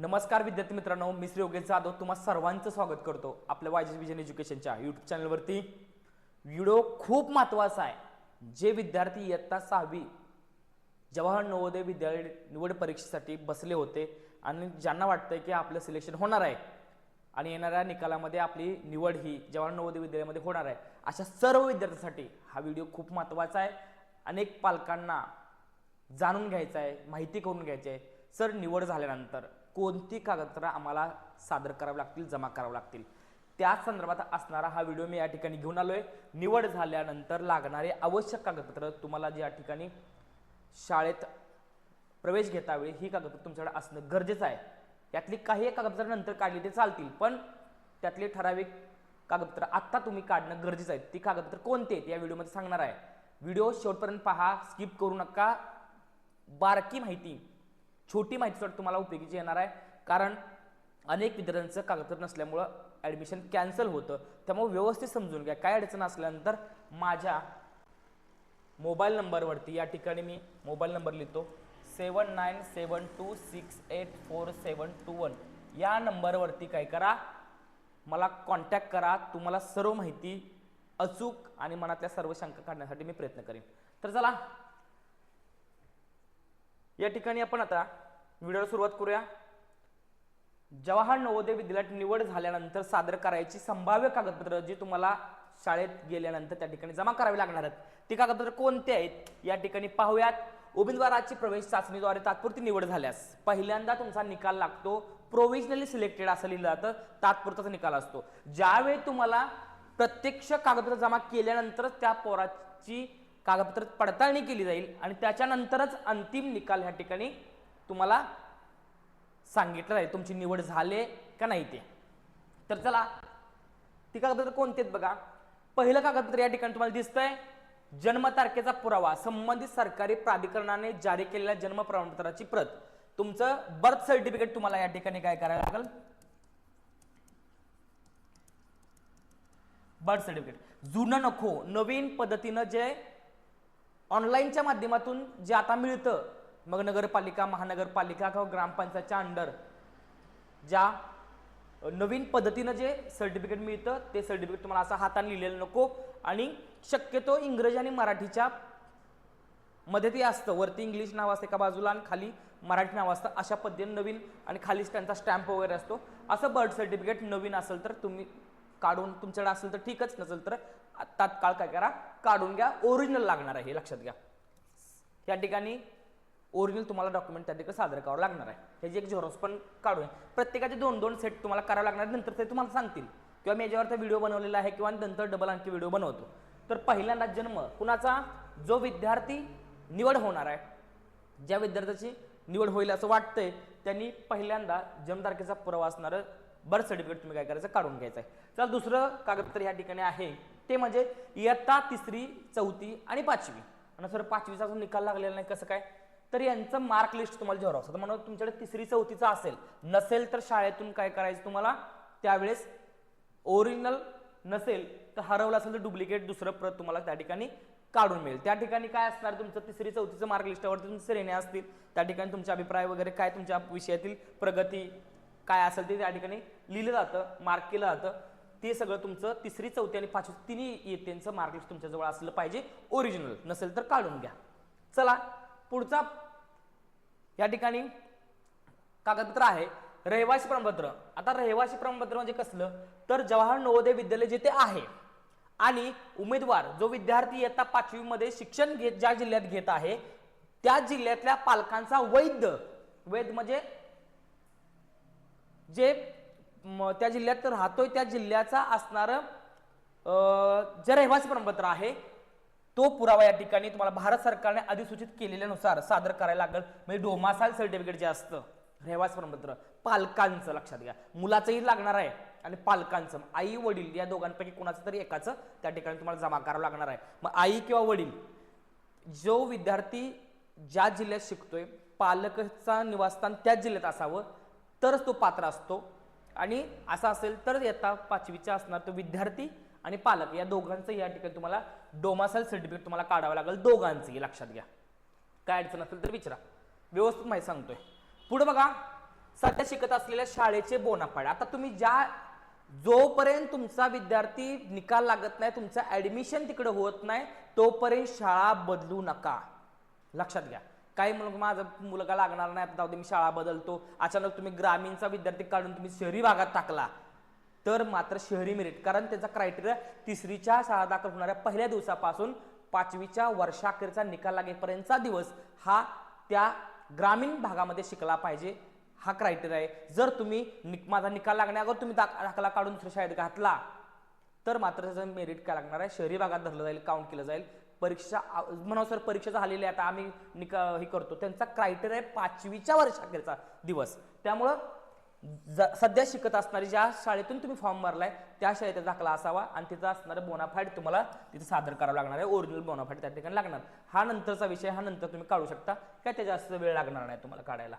नमस्कार विद्यार्थी मित्रांनो मी श्री योगेश जाधव. तुम्हा सर्वांचं स्वागत करतो आपल्या वायजेस विजन एज्युकेशनच्या यूट्यूब चॅनलवरती. व्हिडिओ खूप महत्त्वाचा आहे. जे विद्यार्थी इयत्ता सहावी जवाहर नवोदय विद्यालय निवड परीक्षेसाठी बसले होते आणि ज्यांना वाटतंय की आपलं सिलेक्शन होणार आहे आणि येणाऱ्या निकालामध्ये आपली निवड ही जवाहर नवोदय विद्यालयामध्ये होणार आहे अशा सर्व विद्यार्थ्यांसाठी हा व्हिडिओ खूप महत्त्वाचा आहे. अनेक पालकांना जाणून घ्यायचा आहे माहिती करून घ्यायची आहे. सर निवड झाल्यानंतर कोणती कागदपत्रं आम्हाला सादर करावी लागतील जमा करावं लागतील? त्या संदर्भात असणारा हा व्हिडिओ मी या ठिकाणी घेऊन आलो आहे निवड झाल्यानंतर लागणारे आवश्यक कागदपत्र तुम्हाला ज्या ठिकाणी शाळेत प्रवेश घेता वेळी ही कागदपत्र तुमच्याकडे असणं गरजेचं आहे. यातली काही कागदपत्र नंतर काढली ते चालतील पण त्यातले ठराविक कागदपत्र आत्ता तुम्ही काढणं गरजेचं आहे. ती कागदपत्र कोणते आहेत या व्हिडिओमध्ये सांगणार आहे. व्हिडिओ शेवटपर्यंत पहा स्किप करू नका. बारकी माहिती छोटी माहिती तुम्हाला उपयोगीची येणार आहे. कारण अनेक विद्यार्थ्यांचं कागदपत्र नसल्यामुळं ॲडमिशन कॅन्सल होतं. त्यामुळे व्यवस्थित समजून घ्या. काय अडचण असल्यानंतर माझ्या मोबाईल नंबरवरती या ठिकाणी मी मोबाईल नंबर लिहितो. Seven nine seven two six eight four seven two one या नंबरवरती काय करा मला कॉन्टॅक्ट करा. तुम्हाला सर्व माहिती अचूक आणि मनातल्या सर्व शंका काढण्यासाठी मी प्रयत्न करेन. तर चला या ठिकाणी आपण आता व्हिडिओला सुरुवात करूया. जवाहर नवोदय विद्यालयात निवड झाल्यानंतर सादर करायची संभाव्य कागदपत्र जी तुम्हाला शाळेत गेल्यानंतर त्या ठिकाणी जमा करावी लागणार आहेत. ती कागदपत्र कोणते आहेत? या ठिकाणी पाहूयात. उमेदवाराची प्रवेश चाचणीद्वारे तात्पुरती निवड झाल्यास पहिल्यांदा तुमचा निकाल लागतो. प्रोव्हिजनली सिलेक्टेड असं लिहिलं जातं. तात्पुरताचा निकाल असतो. ज्यावेळी तुम्हाला प्रत्यक्ष कागदपत्र जमा केल्यानंतरच त्या पोराची कागदपत्र पडताळणी केली जाईल आणि त्याच्यानंतरच अंतिम निकाल ह्या ठिकाणी तुम्हाला सांगितलं आहे तुमची निवड झाले का नाही ते. तर चला ती कागदपत्र कोणते आहेत बघा. पहिलं कागदपत्र या ठिकाणी तुम्हाला दिसतंय. जन्मतारखेचा पुरावा संबंधित सरकारी प्राधिकरणाने जारी केलेल्या जन्म प्रमाणपत्राची प्रत. तुमचं बर्थ सर्टिफिकेट तुम्हाला या ठिकाणी काय करायला लागेल? बर्थ सर्टिफिकेट जुनं नको नवीन पद्धतीनं जे ऑनलाईनच्या माध्यमातून जे आता मिळतं मग नगरपालिका महानगरपालिका किंवा ग्रामपंचायतच्या अंडर ज्या नवीन पद्धतीनं जे सर्टिफिकेट मिळतं ते सर्टिफिकेट तुम्हाला असं हाताने लिहिलेलं नको. आणि शक्यतो इंग्रजी आणि मराठीच्या मध्ये ते असतं. वरती इंग्लिश नाव असते एका बाजूला आणि खाली मराठी नाव असतं. अशा पद्धतीने नवीन आणि खाली त्यांचा स्टॅम्प वगैरे असतो. असं बर्थ सर्टिफिकेट नवीन असेल तर तुम्ही काढून तुमच्याकडे असेल तर ठीकच नसेल तर तात्काळ काय करा? काढून घ्या. ओरिजिनल लागणार आहे हे लक्षात घ्या. या ठिकाणी ओरिजिनल तुम्हाला डॉक्युमेंट त्या ठिकाणी सादर करावं लागणार आहे. ह्याची एक झेरॉक्स पण काढून प्रत्येकाचे दोन दोन सेट तुम्हाला करावं लागणार नंतर ते तुम्हाला सांगतील. किंवा मी याच्यावर व्हिडिओ बनवलेला आहे किंवा नंतर डबल आणखी व्हिडिओ बनवतो. तर पहिल्यांदा जन्म कुणाचा? जो विद्यार्थी निवड होणार आहे. ज्या विद्यार्थ्याची निवड होईल असं वाटतंय त्यांनी पहिल्यांदा जन्मतारखेचा पुरावा असणारं बर्थ सर्टिफिकेट तुम्ही काय करायचं? काढून घ्यायचं आहे. चला दुसरं कागदपत्र या ठिकाणी आहे. ते म्हणजे इयत्ता तिसरी चौथी आणि पाचवी. आणि सर पाचवीचा अजून निकाल लागलेला नाही कसं काय? तर यांचं मार्क लिस्ट तुम्हाला जेव्हा असतं म्हणून तुमच्याकडे तिसरी चौथीचा असेल. नसेल तर शाळेतून काय करायचं तुम्हाला? त्यावेळेस ओरिजिनल नसेल तर हरवलं असेल तर डुप्लिकेट दुसरं प्रत तुम्हाला त्या ठिकाणी काढून मिळेल. त्या ठिकाणी काय असणार? तुमचं तिसरी चौथीचं मार्क लिस्टावरती तुमचे श्रेण्या असतील. त्या ठिकाणी तुमचे अभिप्राय वगैरे काय? तुमच्या विषयातील प्रगती काय असेल ते त्या ठिकाणी लिहिलं जातं मार्क केलं जातं. ते सगळं तुमचं तिसरी चौथी आणि पाचवी तिन्ही इयत्तेचं मार्कलिस्ट तुमच्याजवळ असलं पाहिजे. ओरिजिनल नसेल तर काढून घ्या. चला पुढचा या ठिकाणी कागदपत्र आहे. रहिवासी प्रमाणपत्र. आता रहिवासी प्रमाणपत्र म्हणजे कसलं? तर जवाहर नवोदय विद्यालय जिथे आहे आणि उमेदवार जो विद्यार्थी इयत्ता पाचवीमध्ये शिक्षण घेत ज्या जिल्ह्यात घेत आहे त्या जिल्ह्यातल्या पालकांचा वैध वैध म्हणजे जे त्या जिल्ह्यात राहतोय त्या जिल्ह्याचा असणारं जे रहिवासी प्रमाणपत्र आहे तो पुरावा या ठिकाणी तुम्हाला भारत सरकारने अधिसूचित केलेल्यानुसार सादर करायला लागेल. म्हणजे डोमासाल सर्टिफिकेट जे असतं रहिवासी प्रमाणपत्र पालकांचं लक्षात घ्या. मुलाचंही लागणार आहे आणि पालकांचं. आई वडील या दोघांपैकी कुणाचं तरी एकाचं त्या ठिकाणी तुम्हाला जमा करावं लागणार आहे. मग आई किंवा वडील जो विद्यार्थी ज्या जिल्ह्यात शिकतोय पालकचा निवासस्थान त्याच जिल्ह्यात असावं तरच तो पात्र असतो. आणि असं असेल तर येता पाचवीचा असणार तो विद्यार्थी आणि पालक. या दोघांचं या ठिकाणी तुम्हाला डोमासाईल सर्टिफिकेट तुम्हाला काढावं लागेल. दोघांचंही लक्षात घ्या. काय अडचण असेल तर विचारा. व्यवस्थित माहिती सांगतोय. पुढे बघा सध्या शिकत असलेल्या शाळेचे बोनाफाईड आता तुम्ही ज्या जोपर्यंत तुमचा विद्यार्थी निकाल लागत नाही तुमचं ऍडमिशन तिकडे होत नाही तोपर्यंत शाळा बदलू नका. लक्षात घ्या. काही मुलं माझा मुलगा लागणार नाही आता जाऊ दे मी शाळा बदलतो. अचानक तुम्ही ग्रामीणचा विद्यार्थी काढून तुम्ही शहरी भागात टाकला. तर मात्र शहरी मेरिट कारण त्याचा क्रायटेरिया तिसरीच्या शाळा दाखल होणाऱ्या पहिल्या दिवसापासून पाचवीच्या वर्षाखेरचा निकाल लागेपर्यंतचा दिवस हा त्या ग्रामीण भागामध्ये शिकला पाहिजे. हा क्रायटेरिया आहे. जर तुम्ही निक- माझा निकाल लागण्याअगोदर तुम्ही दाख- दाखला काढून दुसऱ्या शाळेत घातला तर मात्र त्याचं मेरिट काय लागणार आहे? शहरी भागात धरलं जाईल काउंट केलं जाईल. परीक्षा म्हणा सर परीक्षा झालेली आहे. आता आम्ही निका हे करतो. त्यांचा क्रायटेरिया आहे पाचवीच्या वर्षाखेरचा दिवस. त्यामुळं ज- सध्या शिकत असणारी ज्या शाळेतून तुम्ही फॉर्म भरलाय त्या शाळेचा दाखला असावा. आणि तिथं असणारा बोनाफाईड तुम्हाला तिथे सादर करावं लागणार आहे. ओरिजिनल बोनाफाईड त्या ठिकाणी लागणार. हा नंतरचा विषय हा नंतर तुम्ही काढू शकता. काय त्या जास्त वेळ लागणार नाही तुम्हाला काढायला.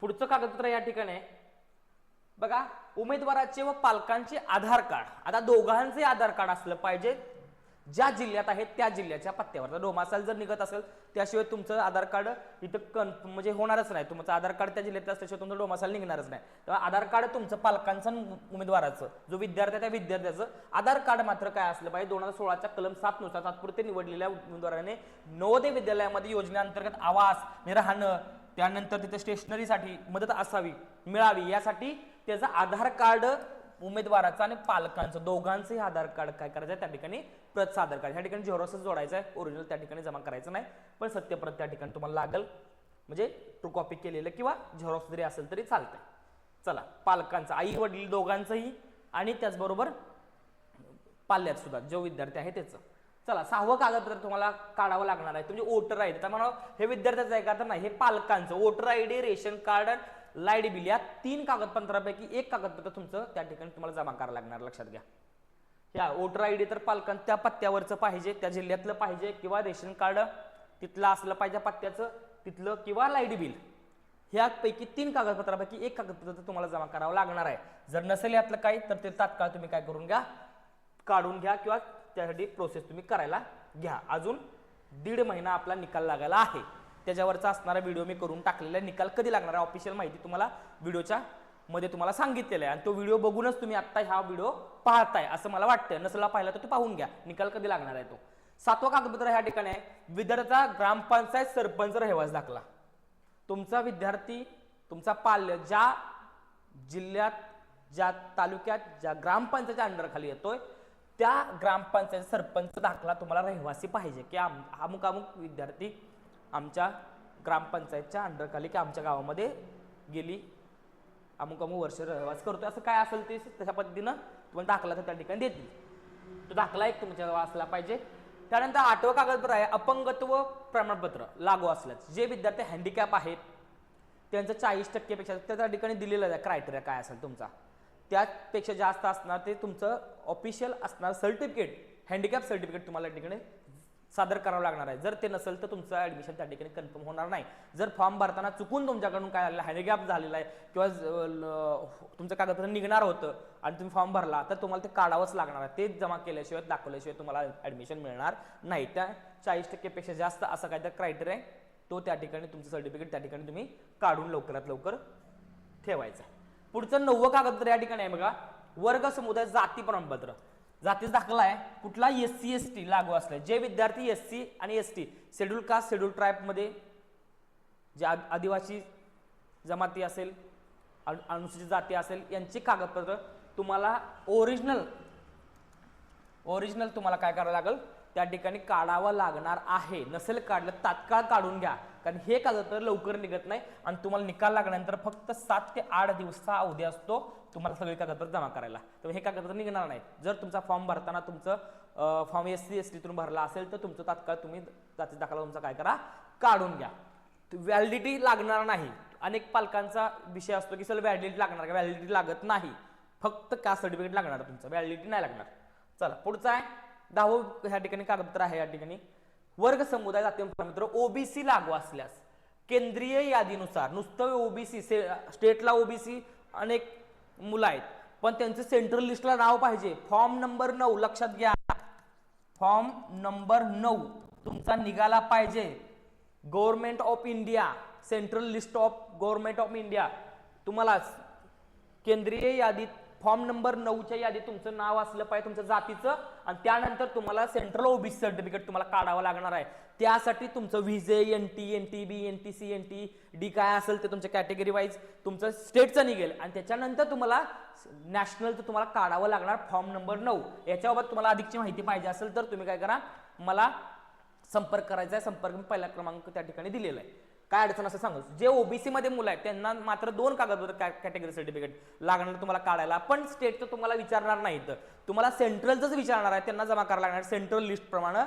पुढचं कागदपत्र या ठिकाणी बघा उमेदवाराचे व पालकांचे आधार कार्ड. आता दोघांचे आधार कार्ड असलं पाहिजे. ज्या जिल्ह्यात आहे त्या जिल्ह्याच्या पत्त्यावर. डोमासाल जर निघत असेल त्याशिवाय तुमचं आधार कार्ड इथं कन म्हणजे होणारच नाही. तुमचं आधार कार्ड त्या जिल्ह्यात असल्याशिवाय तुमचं डोमासाल निघणारच नाही. तेव्हा आधार कार्ड तुमचं पालकांचं आणि उमेदवाराचं. जो विद्यार्थी आहे त्या विद्यार्थ्याचं आधार कार्ड मात्र काय असलं पाहिजे? दोन हजार सोळाच्या कलम सात नुसार तात्पुरते निवडलेल्या उमेदवाराने नवोदय विद्यालयामध्ये योजनेअंतर्गत आवास म्हणजे राहणं त्यानंतर तिथे स्टेशनरीसाठी मदत असावी मिळावी यासाठी त्याचं आधार कार्ड उमेदवाराचं आणि पालकांचं दोघांचंही आधार कार्ड काय करायचं आहे? त्या ठिकाणी प्रत सादर करायचं. ह्या ठिकाणी झेरॉक्सच जोडायचं आहे. ओरिजिनल त्या ठिकाणी जमा करायचं नाही. पण सत्यप्रत त्या ठिकाणी तुम्हाला लागल. म्हणजे ट्रू कॉपी केलेलं किंवा झेरॉक्स जरी असेल तरी चालतंय. चला पालकांचं आई वडील दोघांचंही आणि त्याचबरोबर पाल्यात सुद्धा जो विद्यार्थी आहे त्याचं. चला सहावं कागदपत्र तुम्हाला काढावं लागणार आहे. तुमचे वोटर आय डी. तर म्हणा हे विद्यार्थ्याचं आहे का? तर नाही हे पालकांचं. Voter I D ration card light bill या तीन कागदपत्रापैकी एक कागदपत्र तुमचं त्या ठिकाणी तुम्हाला जमा करावं लागणार. लक्षात घ्या. ह्या वोटर आय डी तर पालकां त्या पत्त्यावरचं पाहिजे त्या जिल्ह्यातलं पाहिजे किंवा रेशन कार्ड तिथलं असलं पाहिजे पत्त्याचं तिथलं किंवा लाइट बिल. ह्यापैकी तीन कागदपत्रापैकी एक कागदपत्र तुम्हाला जमा करावं लागणार आहे. जर नसेल यातलं काही तर ते तात्काळ तुम्ही काय करून घ्या काढून घ्या किंवा त्यासाठी प्रोसेस तुम्ही करायला घ्या. अजून दीड महिना आपला निकाल लागायला आहे. त्याच्यावरचा असणारा व्हिडिओ मी करून टाकलेला निकाल कधी लागणार आहे? ऑफिशियल माहिती तुम्हाला व्हिडिओच्या मध्ये तुम्हाला सांगितलेलं आहे. आणि तो व्हिडिओ बघूनच तुम्ही आत्ता हा व्हिडिओ पाहताय असं मला वाटतं नसला पाहिला तर तो पाहून घ्या. निकाल कधी लागणार आहे तो? सातवा कागदपत्र ह्या ठिकाणी आहे. विद्यार्थ्याचा ग्रामपंचायत सरपंच रहिवास दाखला. तुमचा विद्यार्थी तुमचा पाल्य ज्या जिल्ह्यात ज्या तालुक्यात ज्या ग्रामपंचायतच्या अंडरखाली येतोय त्या ग्रामपंचायत सरपंच दाखला तुम्हाला रहिवासी पाहिजे. की आम अमुक अमुक विद्यार्थी आमच्या ग्रामपंचायतच्या अंडरखाली की आमच्या गावामध्ये गेली. अमुक अमुक वर्ष रहिवास करतोय असं काय असेल ते तशा पद्धतीनं तुम्हाला दाखला तर त्या ठिकाणी देतील. तो दाखला एक तुमच्या असला पाहिजे. त्यानंतर आठवं कागदपत्र आहे अपंगत्व प्रमाणपत्र लागू असल्यास जे विद्यार्थी हँडिकॅप आहेत त्यांचं चाळीस टक्केपेक्षा त्या ठिकाणी दिलेलं आहे क्रायटेरिया काय असेल तुमचा? त्यापेक्षा जास्त असणार ते तुमचं ऑफिशियल असणार सर्टिफिकेट हँडिकॅप सर्टिफिकेट तुम्हाला ठिकाणी सादर करावं लागणार आहे. जर ते नसेल तर तुमचं ऍडमिशन त्या ठिकाणी कन्फर्म होणार नाही. जर फॉर्म भरताना चुकून तुमच्याकडून काय झालं हँडिकॅप झालेला आहे किंवा तुमचं कागदपत्र निघणार होतं आणि तुम्ही फॉर्म भरला तर तुम्हाला ते काढावंच लागणार आहे. ते जमा केल्याशिवाय दाखवल्याशिवाय तुम्हाला ऍडमिशन मिळणार नाही. त्या चाळीस टक्केपेक्षा जास्त असं काय तर क्रायटेरिया आहे. तो त्या ठिकाणी तुमचं सर्टिफिकेट त्या ठिकाणी तुम्ही काढून लवकरात लवकर ठेवायचं पुढचं नववं कागदपत्र या ठिकाणी आहे बघा. वर्ग समुदाय जाती प्रमाणपत्र जातीचा दाखला आहे. कुठला एस सी एस टी लागू असले. जे विद्यार्थी एस सी आणि S T schedule caste schedule ट्राईबमध्ये जे आदिवासी जमाती असेल अनु- अनुसूचित जाती असेल यांची कागदपत्र तुम्हाला ओरिजिनल ओरिजिनल तुम्हाला काय करावं लागेल? त्या ठिकाणी काढावं लागणार आहे. नसेल काढलं तात्काळ काढून घ्या. कारण हे कागदपत्र लवकर निघत नाही आणि तुम्हाला निकाल लागल्यानंतर फक्त सात ते आठ दिवसचा अवधी असतो तुम्हाला सगळे कागदपत्र जमा करायला. तर हे कागदपत्र निघणार नाही जर तुमचा फॉर्म भरताना तुमचं फॉर्म एस सी एस टीतून भरला असेल तर तुमचं तात्काळ तुम्ही जाती दाखला तुमचा काय करा? काढून घ्या. व्हॅलिडिटी लागणार नाही. अनेक पालकांचा विषय असतो की सर व्हॅलिडिटी लागणार का? व्हॅलिडिटी लागत नाही. फक्त का सर्टिफिकेट लागणार तुमचं? व्हॅलिडिटी नाही लागणार. चला पुढचं आहे. दहावं ह्या ठिकाणी कागदपत्र आहे या ठिकाणी. वर्ग समुदाय जाती मित्र ओबीसी लागू असल्यास केंद्रीय यादीनुसार नुसतं ओबीसी स्टेटला ओबीसी अनेक मुलं आहेत पण त्यांचं सेंट्रल लिस्टला नाव पाहिजे. फॉर्म नंबर नऊ लक्षात घ्या. फॉर्म नंबर नऊ तुमचा निघाला पाहिजे. Government of India central list of government of India तुम्हाला केंद्रीय यादीत फॉर्म नंबर नऊच्या यादीत तुमचं नाव असलं पाहिजे तुमचं जातीचं आणि त्यानंतर तुम्हाला सेंट्रल ओबीसी सर्टिफिकेट तुम्हाला काढावं लागणार आहे. त्यासाठी तुमचं VJ N T N T B N T C N T D काय असेल ते तुमच्या कॅटेगरी वाईज तुमचं स्टेटचं निघेल. आणि त्याच्यानंतर तुम्हाला नॅशनलचं तुम्हाला काढावं लागणार फॉर्म नंबर नऊ. याच्याबाबत तुम्हाला अधिकची माहिती पाहिजे असेल तर तुम्ही काय करा मला संपर्क करायचा आहे. संपर्क मी पहिला क्रमांक त्या ठिकाणी दिलेला आहे. काय अडचण असं सांगू? जे ओबीसी मध्ये मुलं आहेत त्यांना मात्र दोन कागदपत्र कॅटेगरी सर्टिफिकेट लागणार तुम्हाला काढायला. पण स्टेटचं तुम्हाला विचारणार नाहीत तुम्हाला सेंट्रलचंच विचारणार आहे त्यांना जमा करायला लागणार सेंट्रल लिस्ट प्रमाणे.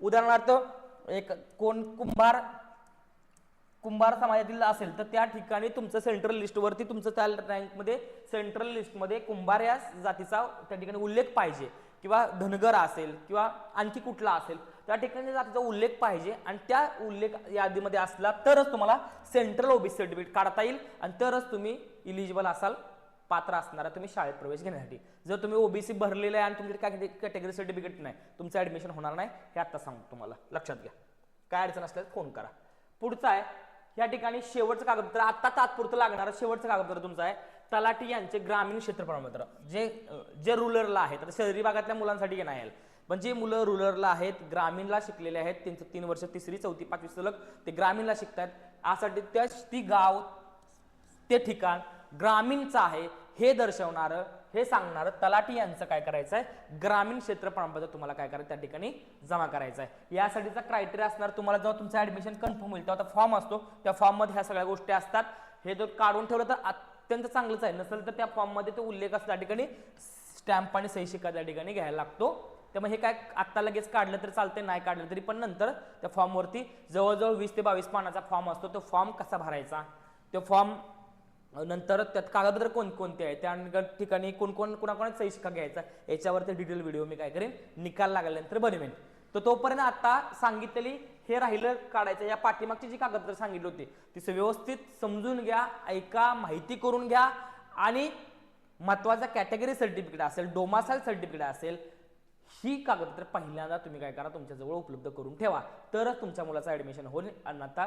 उदाहरणार्थ एक कोण कुंभार कुंभार समाजातील असेल तर त्या ठिकाणी तुमचं सेंट्रल लिस्टवरती तुमचं त्या रँकमध्ये सेंट्रल लिस्टमध्ये कुंभार या जातीचा त्या ठिकाणी उल्लेख पाहिजे. किंवा धनगर असेल किंवा आणखी कुठला असेल त्या ठिकाणी जातीचा उल्लेख पाहिजे आणि त्या उल्लेख यादीमध्ये असला तरच तुम्हाला सेंट्रल ओबीसी सर्टिफिकेट काढता येईल आणि तरच तुम्ही इलिजिबल असाल पात्र असणारा तुम्ही शाळेत प्रवेश घेण्यासाठी. जर तुम्ही ओबीसी भरलेले आहे आणि तुमच्याकडे काय कॅटेगरी सर्टिफिकेट नाही तुमचं ऍडमिशन होणार नाही हे आता सांगतो तुम्हाला. लक्षात घ्या. काय अडचण असल्यास फोन करा. पुढचा आहे या ठिकाणी शेवटचं कागदपत्र आता तात्पुरतं लागणारं शेवटचं कागदपत्र तुमचं आहे तलाठी यांचे ग्रामीण क्षेत्र प्रमाणपत्र जे जे रुरलला आहेत तर शहरी भागातल्या मुलांसाठी घेणार आहे. पण जे मुलं रुरलला आहेत ग्रामीणला शिकलेले आहेत त्यांचं तीन वर्ष तिसरी चौथी पाचवी सलग ते ग्रामीणला शिकतात यासाठी त्या ती गाव ते ठिकाण ग्रामीणचं आहे हे दर्शवणारं हे सांगणारं तलाठी यांचं काय करायचं आहे? ग्रामीण क्षेत्र प्रमाणपत्र तुम्हाला काय करायचं त्या ठिकाणी जमा करायचं आहे. यासाठीचा क्रायटेरिया असणार तुम्हाला जेव्हा तुमचं ॲडमिशन कन्फर्म होईल तेव्हा फॉर्म असतो. त्या फॉर्ममध्ये ह्या सगळ्या गोष्टी असतात. हे जर काढून ठेवलं तर अत्यंत चांगलंच आहे. नसेल तर त्या फॉर्ममध्ये तो उल्लेख असतो. त्या ठिकाणी स्टॅम्प आणि सही शिक्का त्या ठिकाणी घ्यायला लागतो. त्यामुळे हे काय आत्ता लगेच काढलं तरी चालते नाही काढलं तरी पण नंतर त्या फॉर्मवरती जवळजवळ वीस ते बावीस पानाचा फॉर्म असतो तो फॉर्म कसा भरायचा? तो फॉर्म नंतर त्यात कागदपत्र कोणकोणते आहे त्या ठिकाणी कोण कोण कोणाकोणाचा सही शिक्का घ्यायचा याच्यावरती डिटेल व्हिडिओ मी काय करेन निकाल लागल्यानंतर बनवेन. तर तोपर्यंत आता सांगितलेली हे राहिलं काढायचं. या पाठीमागची जी कागदपत्र सांगितली होती ती व्यवस्थित समजून घ्या ऐका माहिती करून घ्या आणि महत्त्वाचा कॅटेगरी सर्टिफिकेट असेल डोमासाईल सर्टिफिकेट असेल ही कागदपत्र पहिल्यांदा तुम्ही काय करा तुमच्याजवळ उपलब्ध करून ठेवा. तरच तुमच्या मुलाचं ॲडमिशन होईल आणि आता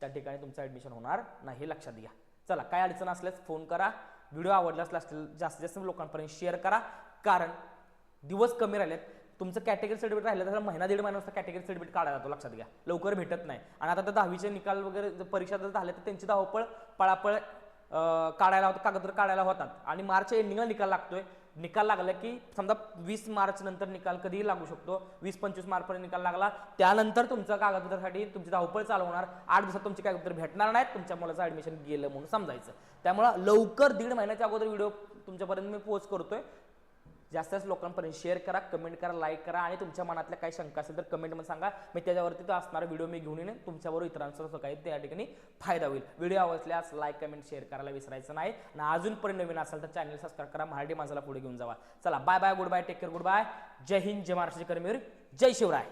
त्या ठिकाणी तुमचं ॲडमिशन होणार नाही हे लक्षात घ्या. चला काय अडचण असल्यास फोन करा. व्हिडिओ आवडला असल्यास जास्तीत जास्त लोकांपर्यंत शेअर करा. कारण दिवस कमी राहिलेत. तुमचं कॅटेगरी सर्टिफिकेट राहिलं तर महिना दीड महिना कॅटेगरी सर्टिफिकेट काढायला जातो लक्षात घ्या. लवकर भेटत नाही. आणि आता तर दहावीचे निकाल वगैरे जर परीक्षा जर झाल्या तर त्यांची धावपळ पळापळ काढायला होतं कागदपत्र काढायला होतात. आणि मार्च एंडिंगला निकाल लागतोय. निकाल लागला की समजा वीस मार्च नंतर निकाल कधीही लागू शकतो. वीस पंचवीस मार्चपर्यंत निकाल लागला त्यानंतर तुमचं कागदपत्रासाठी तुमची धावपळ चालू होणार आठ दिवसात तुमची कागदपत्र भेटणार नाहीत तुमच्या मुलाचं ऍडमिशन गेलं म्हणून समजायचं. त्यामुळं लवकर दीड महिन्याच्या अगोदर व्हिडिओ तुमच्यापर्यंत मी पोस्ट करतोय. जास्तीत जास्त लोकांपर्यंत शेअर करा कमेंट करा लाईक करा आणि तुमच्या मनातल्या काही शंका असेल तर कमेंटमध्ये सांगा. मी त्याच्यावरती तो असणारा व्हिडिओ मी घेऊन येईन तुमच्याबरोबर इतरांचा काही त्या ठिकाणी फायदा होईल. व्हिडिओ आवडल्यास लाईक कमेंट शेअर करायला विसरायचं नाही. आणि अजूनपर्यंत नवीन असाल तर चॅनल सबस्क्राईब करा. मराठी माणसाला पुढे घेऊन जावा. चला bye bye goodbye take care goodbye जय हिंद जय महाराष्ट्र कर्मीर जय शिवराय.